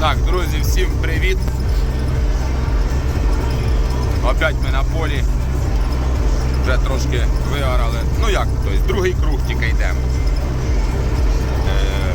Так, друзі, всім привіт. Опять ми на полі. Вже трошки вигорали. Ну як, тобто, другий круг тільки йдемо. Е,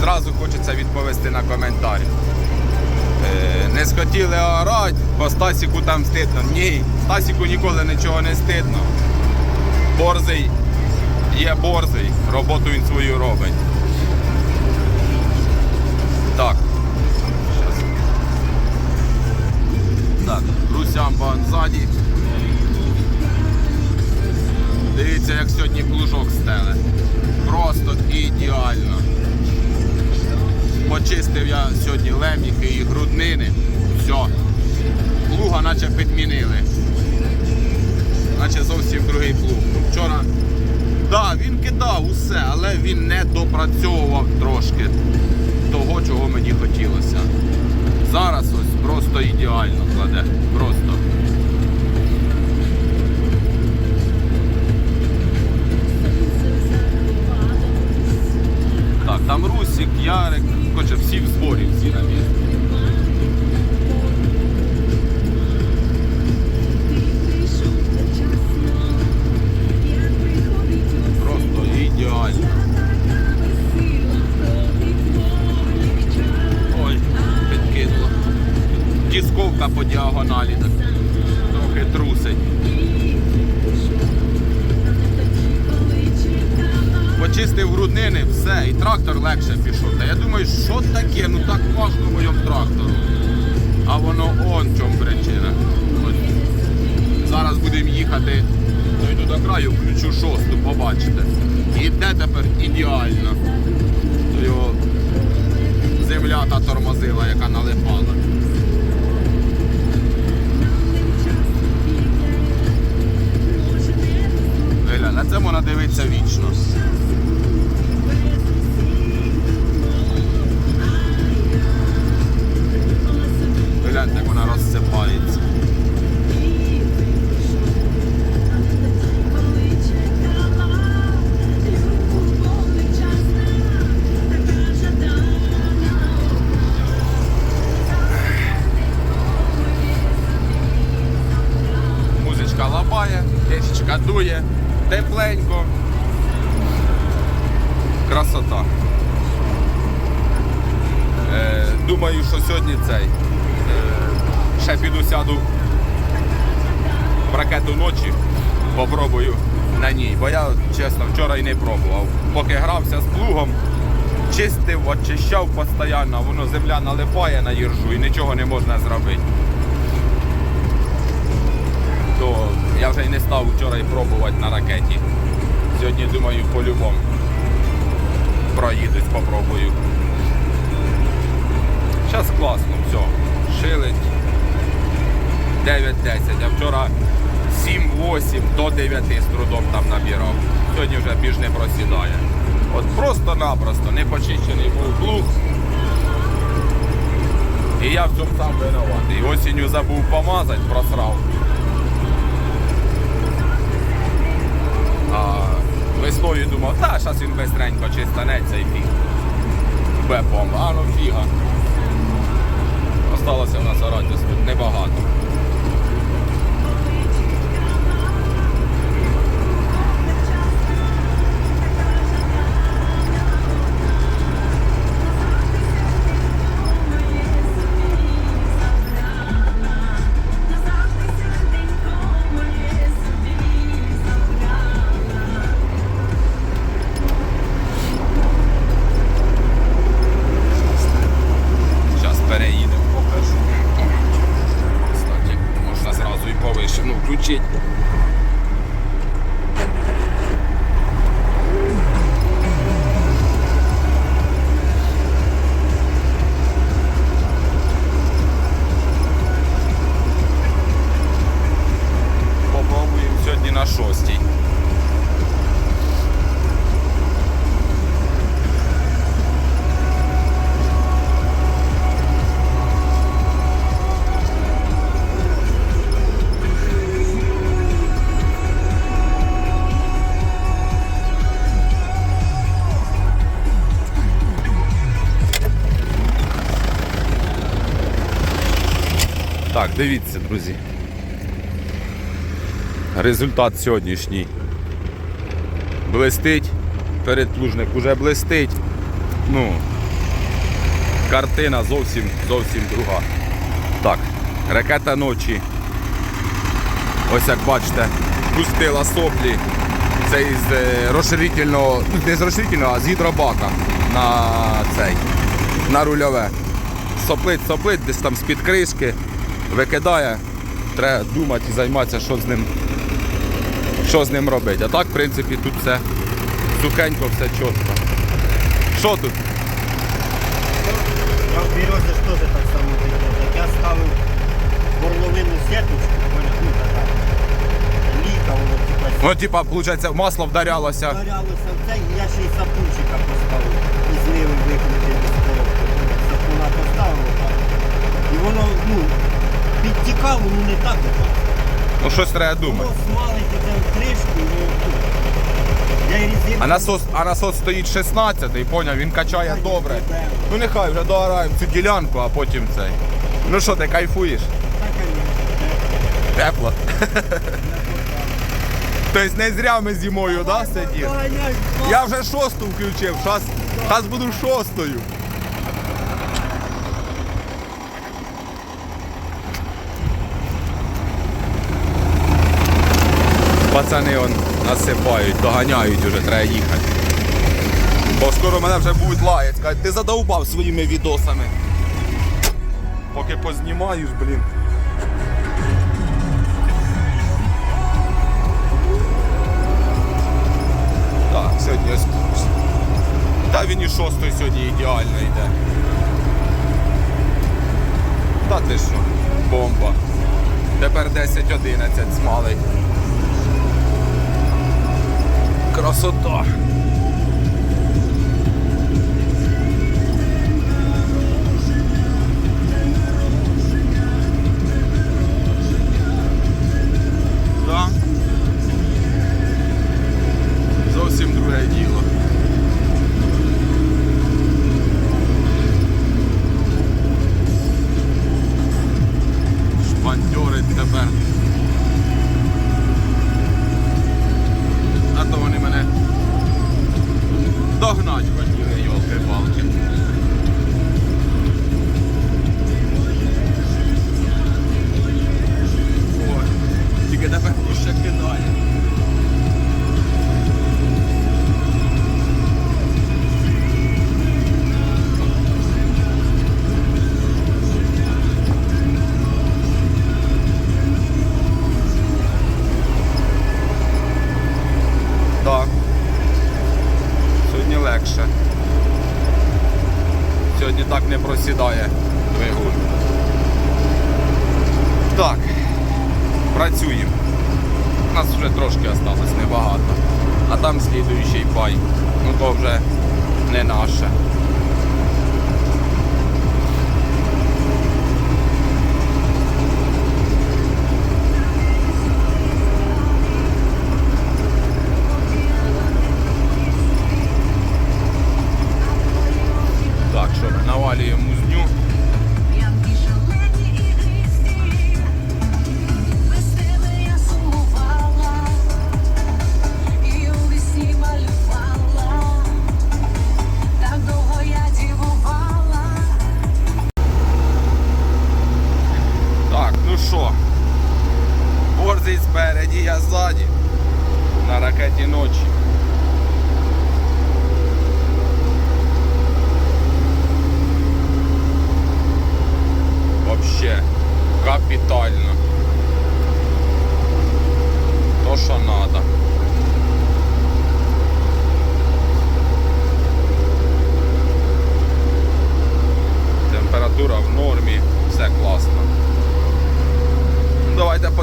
зразу хочеться відповісти на коментар. Е, не схотіли орати, бо Стасіку там стидно. Ні, Стасіку ніколи нічого не стидно. Борзий є борзий, роботу він свою робить. Так. Так, ззаді. Дивіться, як сьогодні плужок стеле. Просто ідеально. Почистив я сьогодні леміхи і груднини. Все. Плуга наче підмінили. Наче зовсім другий плуг. Вчора. Да, він кидав усе, але він не допрацьовував трошки того, чого мені хотілося. Зараз ось просто ідеально кладе. Просто. Будемо їхати, дойду до краю, включу шосту, побачите. Іде тепер ідеально. Його земля та тормозила, яка налипала. Виля, на це можна дивитися вічно. Гляньте, як вона розсипається. Чистив, очищав постійно, воно земля налипає на їржу і нічого не можна зробити. То я вже й не став вчора і пробувати на ракеті. Сьогодні думаю по-любому. Проїдусь, попробую. Зараз класно, все. Шилить 9-10, а вчора 7-8 до 9 з трудом там набирав. Сьогодні вже більш не просідає. От просто-напросто не почищений був плуг. І я в цьому сам винуватий. Осінню забув помазати, просрав. А весною думав, та зараз він бистренько чистанеться і фіг. Бепом, а ну фіга. Осталося в нас оратись тут небагато. Дивіться, друзі. Результат сьогоднішній. Блистить. Передплужник уже блистить. Ну, картина зовсім зовсім друга. Так, ракета ночі. Ось як бачите, пустила соплі. Це із е, розширительного, ну не з розширительного, а з гідробака на цей, на рульове. Соплить, соплить, десь там з-під кришки, викидає. Треба думати і займатися, що з ним, що з ним робити. А так, в принципі, тут все сухенько, все чітко. Що тут? Я в березі ж теж так само. Так я ставив горловину сеточку, ну така. Ліка, воно типа Ну, типа, виходить, масло вдарялося. вдарялося в це, і я ще й сапунчика поставив викрутив з коробки. Сапуна поставив так. І воно, ну, підтікало, ну не так от. Ну щось треба думати. Кришку, і А насос, а насос стоїть 16 і поняв, він качає добре. Ну нехай вже догораємо цю ділянку, а потім цей. Ну що, ти кайфуєш? Тепло. Тобто не зря ми зимою, да, сиділи? Я вже шосту включив, зараз буду шостою. Пацани он насипають, доганяють уже, треба їхати. Бо скоро мене вже будуть лаяти, сказати, ти задовбав своїми відосами. Поки познімаєш, блін. Так, сьогодні. Та він і шостої сьогодні ідеально йде. Та ти що, бомба. Тепер 10-11 смалить. Красота. Трошки осталось небагато. А там слідуючий бай. Ну то вже не наше.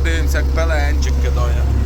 Подивимося, як пеленчик кидає.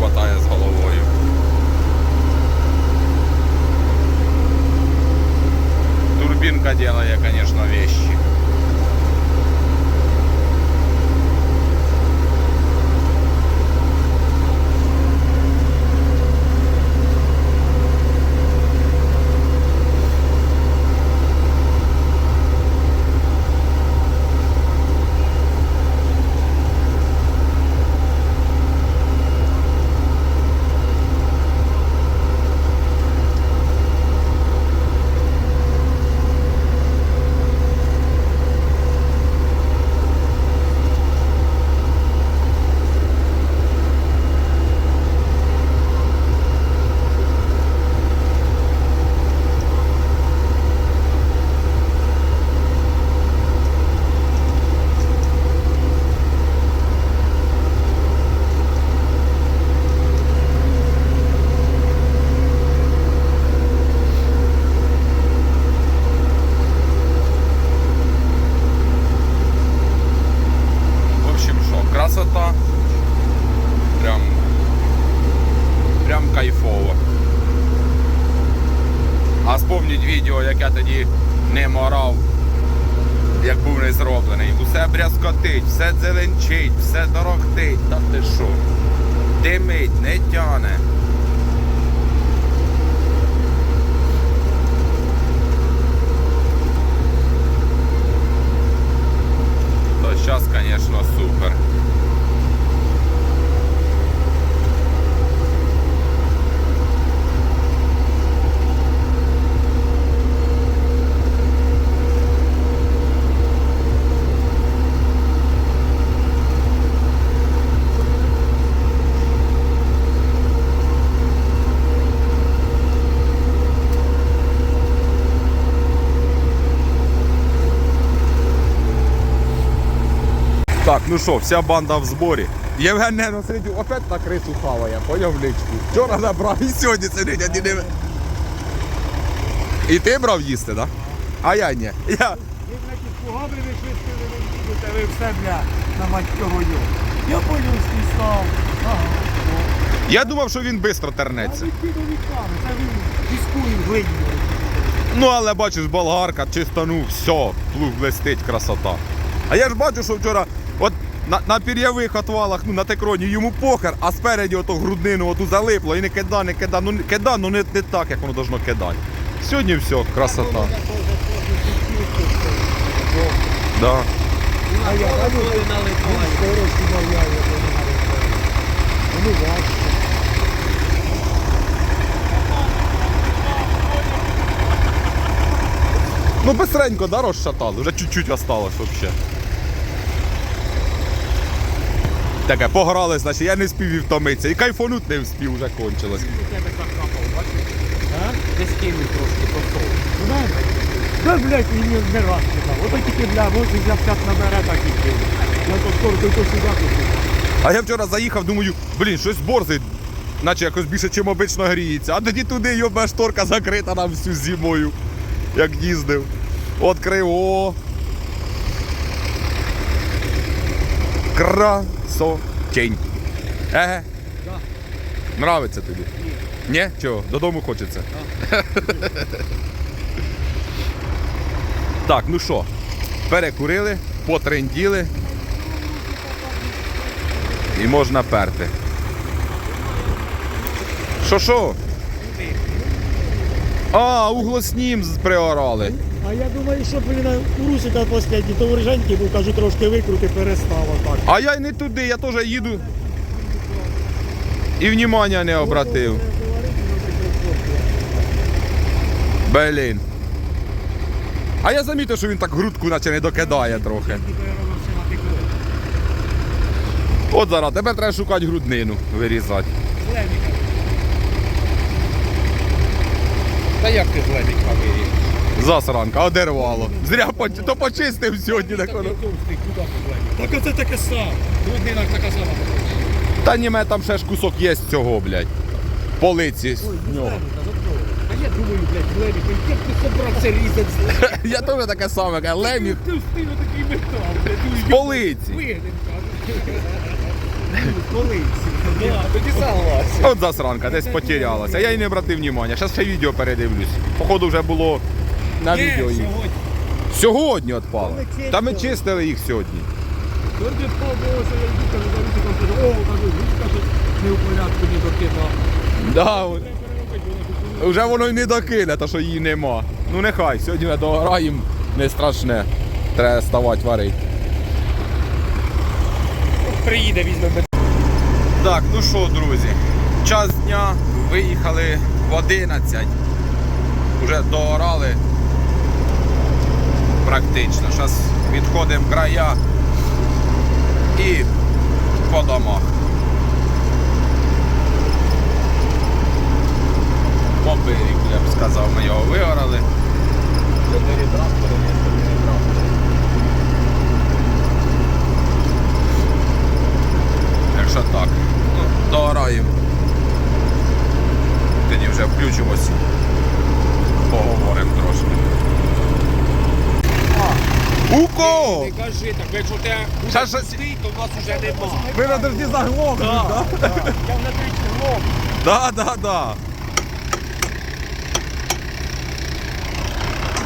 Вистачає з головою. Турбинка делает, конечно, вещи. В общем, що, красота. Прям. Прям кайфово. А спомніть відео, як я тоді не морав, як був не зроблений. Брязкотить, все дзеленчить, все дорогтить. Та ти що? Димить, не тяне. То зараз, звісно, супер. Так, ну що, вся банда в зборі. Євген не сидів, опять на крису хаває, поняв в личку. Вчора набрав і сьогодні сидить, а не... І ти брав їсти, так? Да? А я ні. Я... Ви, значить, вишвистили, ви будете, ви все, бля, на мать йо. Я по-людськи став. Ага. я думав, що він швидко А тернеться. від це він піскує глині. Ну, але бачиш, болгарка, чистанув, все, плуг блестить, красота. А я ж бачу, що вчора на, на пір'явих отвалах, ну на текроні йому похер, а спереді ото груднину оту залипло і не кида, не кида, ну кида, ну не, не так, як воно должно кидати. Сьогодні все, красота. Да. А я, ну, Ну. Ну быстренько, да, розшатали, вже чуть-чуть осталось вообще. Таке, пограли, значить, я не спів і втомитися. І кайфануть не вспів, вже кончилось. Десь кинув трошки посол. Блядь, він не, раз кидав. Ото тільки, бля, може, бля, п'ят набере, так і кинув. Я то скоро, то, то сюди, сюди. А я вчора заїхав, думаю, блін, щось борзить, наче якось більше, чим обично гріється. А тоді туди йоба шторка закрита нам всю зимою, як їздив. Открив, о. Красотень. Еге. Да. Нравиться тобі? Ні. Ні? Чого? Додому хочеться. так, ну що, перекурили, потренділи. І можна перти. Що що? А, углоснім приорали. А я думаю, що блін, у Русика останній, то вороженький був, кажу, трошки викрути, перестав отак. А я й не туди, я теж їду. І внимання не обратив. Блін. А я замітив, що він так грудку наче не докидає трохи. От зараз, тепер треба шукати груднину, вирізати. Та як ти злебідь виріс? Засранка, одервало. Зря поч... то почистив сьогодні. Так воно. Так оце таке саме. Така сама. Та німе там ще ж кусок є з цього, блядь. Полиці з нього. А я думаю, блядь, злебідь, як ти собрався різати? Я теж таке саме, каже, лемів Ти встиг такий метал, блядь, з ну, полиці. вигнем, кажу. Тоді. От засранка, десь потерялася. Я й не обратив внимання. Зараз ще відео передивлюсь. Походу вже було на Ні, відео їх. сьогодні. Сьогодні відпало. Та ми чистили. Чистили їх сьогодні. Сьогодні сподобалося, я йду, кажу, за Русиком, кажу, о, кажу, Русика тут не в порядку, не докидав. Да, вже воно й не докине, то що її нема. Ну нехай, сьогодні ми дограємо, не страшне. Треба ставати варити. Приїде, візьме Так, ну що, друзі, час дня, виїхали в 11. Уже доорали практично. Зараз відходимо края і по домах. По я б сказав, ми його виорали. Чотири трактори, ні, чотири трактори. Якщо так, ну, доораємо. Тоді вже включимось. Поговоримо трошки. У кого? Не кажи так, бо ти Щас уже то в нас уже нема. Ви на дожді заглохли, так? Я вже тричі злом. Да, да, да.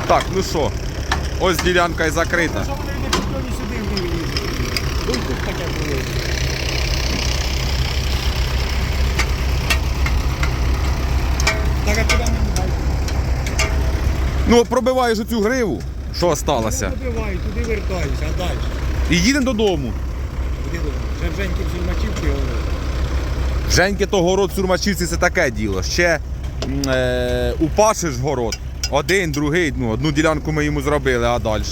Так, ну що, ось ділянка і закрита. Що вони не підходять сюди в ній Ну, тут таке було. Так, а куди ми далі? Ну, пробиваєш оцю гриву, що осталося, Побиваю, туди вертаюся, а далі? І їдемо додому. Тут? Шевженьків Зільмачівки говорив. Женьки то город сурмачівці це таке діло. Ще е, упашиш город. Один, другий, ну, одну ділянку ми йому зробили, а далі.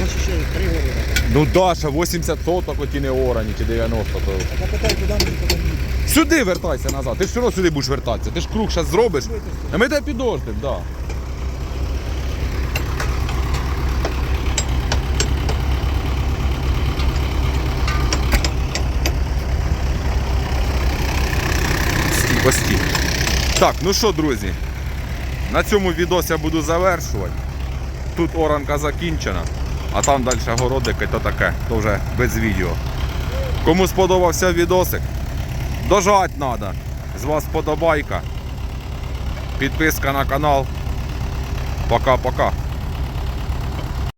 Наші ще три говорили. Ну Даша, 80 соток, оті не oraні чи 90. То... Запитай, куди мені потім їхати. Сюди вертайся назад. Ти ж все одно сюди будеш вертатися. Ти ж круг зараз зробиш. А ми тебе підождемо, так. Да. Стій. Так, ну що, друзі, на цьому відос я буду завершувати. Тут оранка закінчена, а там далі городики, то таке, то вже без відео. Кому сподобався відосик, дожать треба. З вас подобайка. Підписка на канал. Пока-пока.